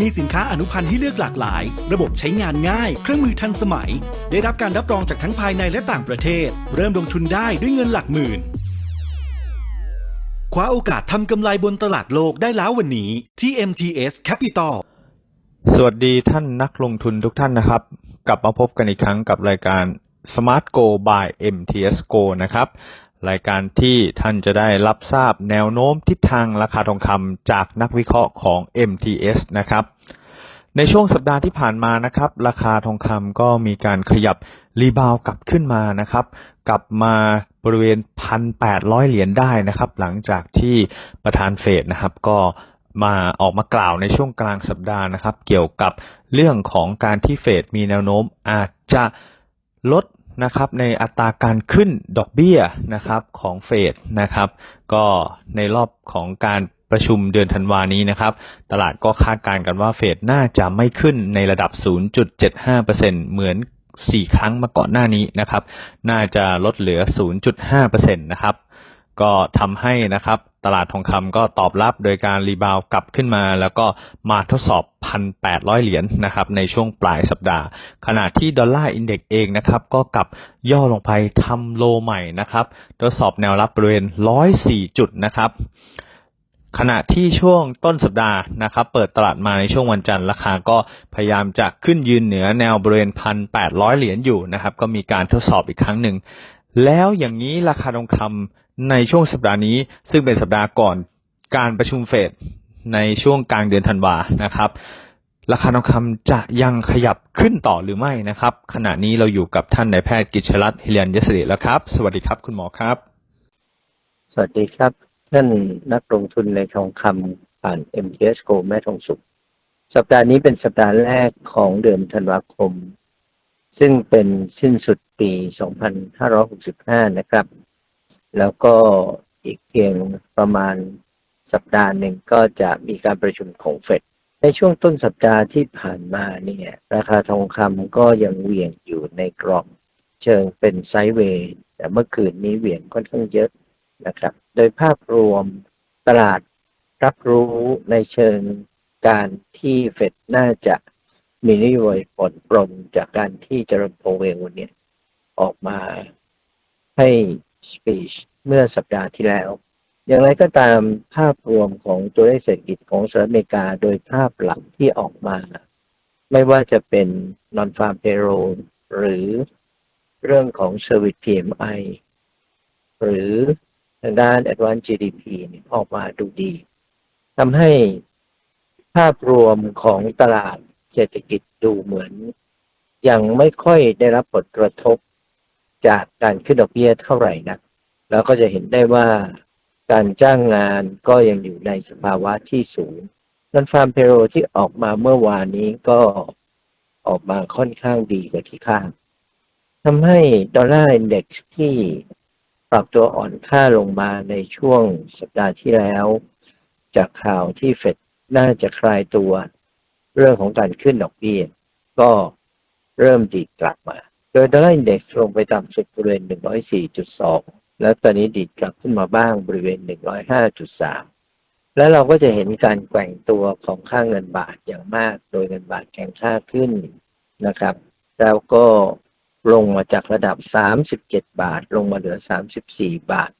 มีสินค้าอนุพันธ์ให้เลือกหลากหลาย ระบบใช้งานง่าย เครื่องมือทันสมัย ได้รับการรับรองจากทั้งภายในและต่างประเทศ เริ่มลงทุนได้ด้วยเงินหลักหมื่น คว้าโอกาสทำกำไรบนตลาดโลกได้แล้ววันนี้ที่ MTS Capital สวัสดีท่านนักลงทุนทุกท่านนะครับ กลับมาพบกันอีกครั้งกับรายการ Smart Go by MTS Go นะครับ รายการที่ท่านจะได้รับทราบแนวโน้มทิศทางราคาทองคำจากนักวิเคราะห์ของ MTS นะครับ ในช่วงสัปดาห์ที่ผ่านมานะครับ ราคาทองคำก็มีการขยับรีบาวกลับขึ้นมานะครับ กลับมาบริเวณ 1,800 เหรียญได้นะครับ หลังจากที่ประธานเฟดนะครับ ก็มาออกมากล่าวในช่วงกลางสัปดาห์นะครับ เกี่ยวกับเรื่องของการที่เฟดมีแนวโน้มอาจจะลด นะครับในอัตราการขึ้นดอกเบี้ยนะครับของเฟดนะครับก็ในรอบของการประชุมเดือนธันวานี้นะครับ ตลาดก็คาดการณ์กันว่าเฟดน่าจะไม่ขึ้นในระดับ 0.75%เหมือน 4 ครั้งมาก่อนหน้านี้นะครับ น่าจะลดเหลือ 0.5%นะครับ ก็ทำให้นะครับ ตลาดทองคำก็ตอบรับโดยการรีบาวกลับขึ้นมา แล้วก็มาทดสอบ 1,800 เหรียญนะครับ ในช่วงปลายสัปดาห์ ขณะที่ดอลลาร์อินเด็กซ์เองนะครับ ก็กลับย่อลงไปทำโลใหม่นะครับ ทดสอบแนวรับบริเวณ 104 จุดนะครับขณะที่ช่วงต้นสัปดาห์นะครับ เปิดตลาดมาในช่วงวันจันทร์ราคาก็พยายามจะขึ้นยืนเหนือแนวบริเวณ1,800เหรียญอยู่นะครับ ก็มีการทดสอบอีกครั้งหนึ่ง แล้วอย่างนี้ราคาทองคำ ในช่วงสัปดาห์นี้ซึ่งเป็นสัปดาห์ก่อนการประชุมเฟดในช่วงกลางเดือนธันวานะครับ ราคาทองคำจะยังขยับขึ้นต่อหรือไม่นะครับ ขณะนี้เราอยู่กับท่านนายแพทย์กิจชลัตน์เฮเลียนยศริแล้วครับ สวัสดีครับคุณหมอครับ สวัสดีครับท่านนักลงทุนในทองคำผ่าน MTS Go แม่ทองสุข สัปดาห์นี้เป็นสัปดาห์แรกของเดือนธันวาคม ซึ่งเป็นสิ้นสุดปี 2565 นะครับ แล้วก็อีกเพียงประมาณสัปดาห์หนึ่งก็จะมีการประชุมของเฟดในช่วงต้นสัปดาห์ที่ผ่านมาเนี่ยราคาทองคำก็ยังเหวี่ยงอยู่ในกรอบเชิงเป็นไซด์เวย์ แต่เมื่อคืนนี้เหวี่ยงค่อนข้างเยอะนะครับ โดยภาพรวมตลาดรับรู้ในเชิงการที่เฟดน่าจะมีนโยบายผ่อนปรนจากการที่เจอร์มโพเวลเนี่ยออกมาให้ สปีชเมื่อสัปดาห์ที่แล้ว อย่างไรก็ตามภาพรวมของตัวเลขเศรษฐกิจของสหรัฐอเมริกาโดยภาพหลักที่ออกมา ไม่ว่าจะเป็น non farm payroll หรือเรื่องของ service PMI หรือทางด้าน advanced GDP เนี่ออกมาดูดีทำให้ภาพรวมของตลาดเศรษฐกิจดูเหมือน ยังไม่ค่อยได้รับผลกระทบ จากการขึ้นดอกเบี้ยเท่าไหร่นักแล้วก็จะเห็นได้ว่าการจ้างงานก็ยังอยู่ในสภาวะที่สูงนันฟาร์มเพโรที่ออกมาเมื่อวานนี้ก็ออกมาค่อนข้างดีกว่าที่คาดทำให้ดอลลาร์อินเด็กซ์ที่ปรับตัวอ่อนค่าลงมาในช่วงสัปดาห์ที่แล้ว จากข่าวที่เฟดน่าจะคลายตัว เรื่องของการขึ้นดอกเบี้ยก็เริ่มดีกลับมา โดยดอลลาร์อินเด็กซ์ลงไปต่ำสุดบริเวณ 104.2 แล้วตอนนี้ดีดกลับขึ้นมาบ้างบริเวณ 105.3 แล้วเราก็จะเห็นการแกว่งตัวของค่าเงินบาทอย่างมาก โดยเงินบาทแข็งค่าขึ้นนะครับ แล้วก็ลงมาจากระดับ 37 บาท ลงมาเหลือ 34 บาท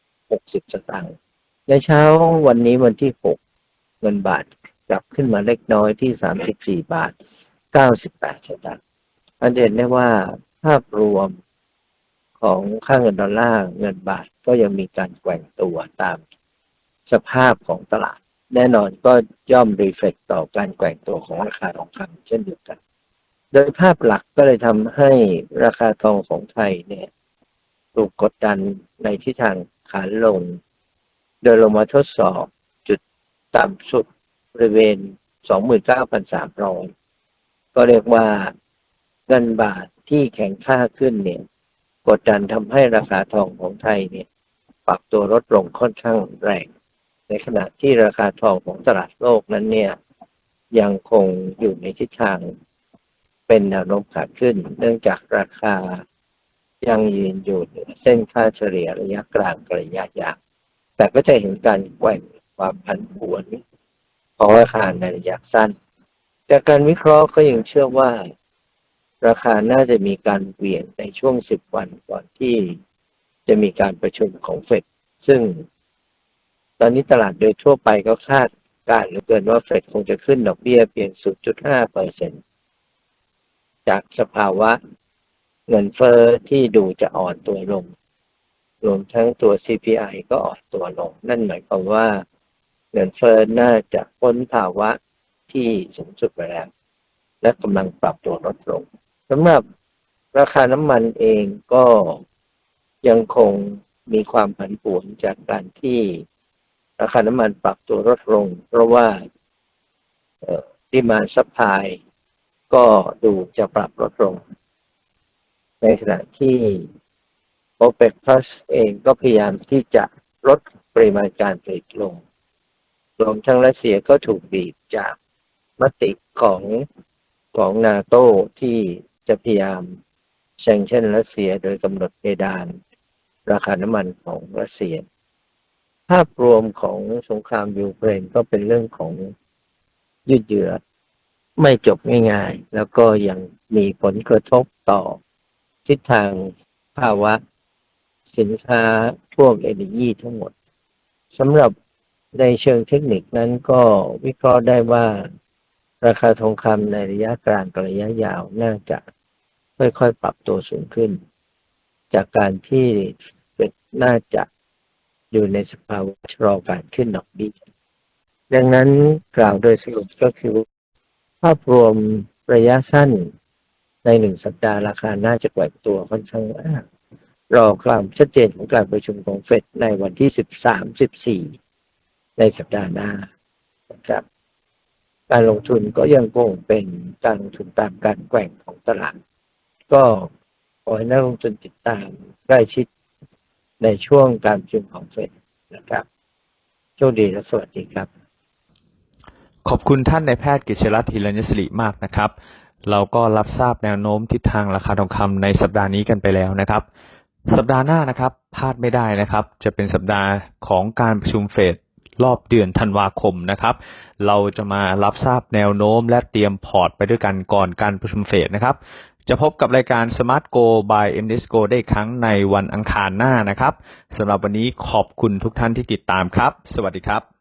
60 สตางค์ ในเช้าวันนี้วันที่ 6 เงินบาทกลับขึ้นมาเล็กน้อยที่ 34 บาท 98 สตางค์ อันเด่นได้ว่าภาพรวมของค่าเงินดอลลาร์เงินบาทก็ยังมีการแกว่งตัวตามสภาพของตลาด แน่นอนก็ย่อมรีเฟกต่อการแกว่งตัวของราคาทองคำเช่นเดียวกัน โดยภาพหลักก็เลยทำให้ราคาทองของไทยเนี่ยถูกกดดันในทิศทางขาลง โดยลงมาทดสอบจุดต่ำสุดบริเวณ 29,300 ก็เรียกว่า เงินบาทที่แข็งค่าขึ้นเนี่ย กดดันทำให้ราคาทองของไทยเนี่ย ปรับตัวลดลงค่อนข้างแรง ในขณะที่ราคาทองของตลาดโลกนั้นเนี่ย ยังคงอยู่ในทิศทางเป็นแนวโน้มขาขึ้น เนื่องจากราคายังยืนอยู่เหนือเส้นค่าเฉลี่ยระยะกลางกับระยะยาวแต่ก็จะเห็นการแกว่งความผันผวนของราคาในระยะสั้น จากการวิเคราะห์ก็ยังเชื่อว่า ราคาน่าจะมีการเปลี่ยนในช่วง 10 วันก่อนที่จะมีการประชุมของเฟดซึ่ง ตอนนี้ตลาดโดยทั่วไปก็คาดการณ์เหลือเกินว่าเฟดคงจะขึ้นดอกเบี้ยเพียง 0.5เปอร์เซ็นจากสภาวะเงินเฟอ้อที่ดูจะอ่อนตัวลง รวมทั้งตัว CPI ก็อ่อนตัวลง นั่นหมายความว่าเงินเฟอ้อน่าจะพ้นภาวะที่สูงสุดไปแล้ว และกำลังปรับตัวลดลง สำหรับราคาน้ำมันเองก็ยังคงมีความผันผวนจากการที่ราคาน้ำมันปรับตัวลดลง เพราะว่าดิมาซัพพลายก็ดูจะปรับลดลง ในขณะที่ OPEC Plus เองก็พยายามที่จะลดปริมาณการผลิตลงรวมทั้งรัสเซียก็ถูกบีบจากมติของของนาโตที่ จะพยายามแซงชั่นรัสเซียโดยกำหนดเพดาน ราคาน้ำมันของรัสเซีย ภาพรวมของสงครามยูเครนก็เป็นเรื่องของยืดเยื้อไม่จบง่ายๆ แล้วก็ยังมีผลกระทบต่อ ทิศทางภาวะ สินค้าพวกเอเนจีทั้งหมดสำหรับในเชิงเทคนิคนั้นก็วิเคราะห์ได้ว่า ราคาทองคำในระยะกลางกับระยะยาวน่าจะ ค่อยๆ ปรับตัวสูงขึ้น จากการที่เป็นน่าจะอยู่ในสภาวะชะลอการขึ้นดอกเบี้ยดังนั้นกล่าวโดยสรุปก็คือ ภาพรวมระยะสั้นในหนึ่งสัปดาห์ราคาน่าจะแกว่งตัวค่อนข้างมากรอความชัดเจนของการประชุมของเฟดในวันที่สิบสามสิบสี่ในสัปดาห์หน้านะครับ การลงทุนก็ยังคงเป็นการลงทุนตามการแกว่งของตลาด ก็ขอให้นักลงทุนติดตามใกล้ชิดในช่วงการประชุมของเฟดนะครับโชคดีและสวัสดีครับ ขอบคุณท่านนายแพทย์กิจรัตน์ฮิรัญศรีมากนะครับ เราก็รับทราบแนวโน้มทิศทางราคาทองคำในสัปดาห์นี้กันไปแล้วนะครับ สัปดาห์หน้านะครับพลาดไม่ได้นะครับ จะเป็นสัปดาห์ของการประชุมเฟดรอบเดือนธันวาคมนะครับ เราจะมารับทราบแนวโน้มและเตรียมพอร์ตไปด้วยกันก่อนการประชุมเฟดนะครับ จะพบกับรายการ Smart Go by m d s Go ได้ครั้งในวันอังคารหน้านะครับสำหรับวันนี้ขอบคุณทุกท่านที่ติดตามครับ สวัสดีครับ